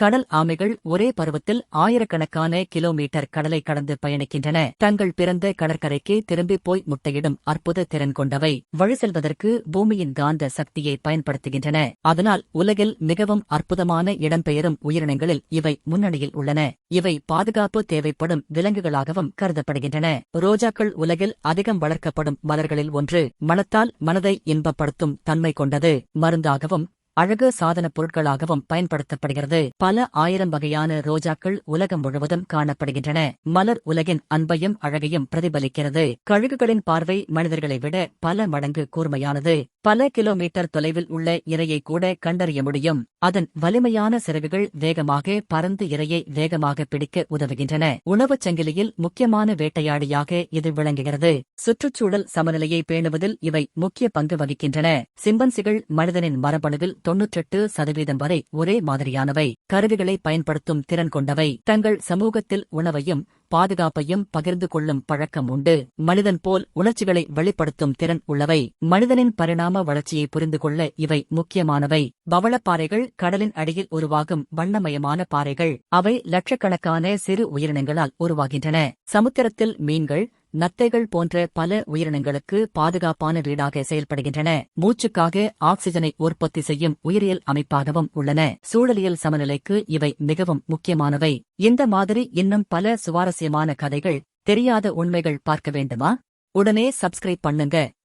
கடல் ஆமைகள் ஒரே பருவத்தில் ஆயிரக்கணக்கான கிலோமீட்டர் கடலை கடந்து பயணிக்கின்றன. தங்கள் பிறந்த கடற்கரைக்கு திரும்பிப் போய் முட்டையிடும் அற்புத திறன் கொண்டவை. வழி செல்வதற்கு பூமியின் காந்த சக்தியை பயன்படுத்துகின்றன. அதனால் உலகில் மிகவும் அற்புதமான இடம்பெயரும் உயிரினங்களில் இவை முன்னணியில் உள்ளன. இவை பாதுகாப்பு தேவைப்படும் விலங்குகளாகவும் கருதப்படுகின்றன. ரோஜாக்கள் உலகில் அதிகம் வளர்க்கப்படும் மலர்களில் ஒன்று. மனத்தால் மனதை இன்பப்படுத்தும் தன்மை கொண்டது. மருந்தாகவும் அழகு சாதனப் பொருட்களாகவும் பயன்படுத்தப்படுகிறது. பல ஆயிரம் வகையான ரோஜாக்கள் உலகம் முழுவதும் காணப்படுகின்றன. மலர் உலகின் அன்பையும் அழகையும் பிரதிபலிக்கிறது. கழுகுகளின் பார்வை மனிதர்களை விட பல மடங்கு கூர்மையானது. பல கிலோமீட்டர் தொலைவில் உள்ள இரையை கூட கண்டறிய முடியும். அதன் வலிமையான சிறகுகள் வேகமாக பறந்து இரையை வேகமாக பிடிக்க உதவுகின்றன. உணவுச் சங்கிலியில் முக்கியமான வேட்டையாடியாக இது விளங்குகிறது. சுற்றுச்சூழல் சமநிலையை பேணுவதில் இவை முக்கிய பங்கு வகிக்கின்றன. சிம்பன்சிகள் மனிதனின் மரபணுவில் தொன்னூற்றெட்டு சதவீதம் வரை ஒரே மாதிரியானவை. கருவிகளை பயன்படுத்தும் திறன் கொண்டவை. தங்கள் சமூகத்தில் உணவையும் பாதுகாப்பையும் பகிர்ந்து கொள்ளும் பழக்கம் உண்டு. மனிதன் போல் உணர்ச்சிகளை வெளிப்படுத்தும் திறன் உள்ளவை. மனிதனின் பரிணாம வளர்ச்சியை புரிந்து கொள்ள இவை முக்கியமானவை. பவளப்பாறைகள் கடலின் அடியில் உருவாகும் வண்ணமயமான பாறைகள். அவை லட்சக்கணக்கான சிறு உயிரினங்களால் உருவாகின்றன. சமுத்திரத்தில் மீன்கள் நத்தைகள் போன்ற பல உயிரினங்களுக்கு பாதுகாப்பான வீடாக செயல்படுகின்றன. மூச்சுக்காக ஆக்சிஜனை உற்பத்தி செய்யும் உயிரியல் அமைப்பாகவும் உள்ளன. சூழலியல் சமநிலைக்கு இவை மிகவும் முக்கியமானவை. இந்த மாதிரி இன்னும் பல சுவாரஸ்யமான கதைகள் தெரியாத உண்மைகள் பார்க்க வேண்டுமா? உடனே சப்ஸ்கிரைப் பண்ணுங்க.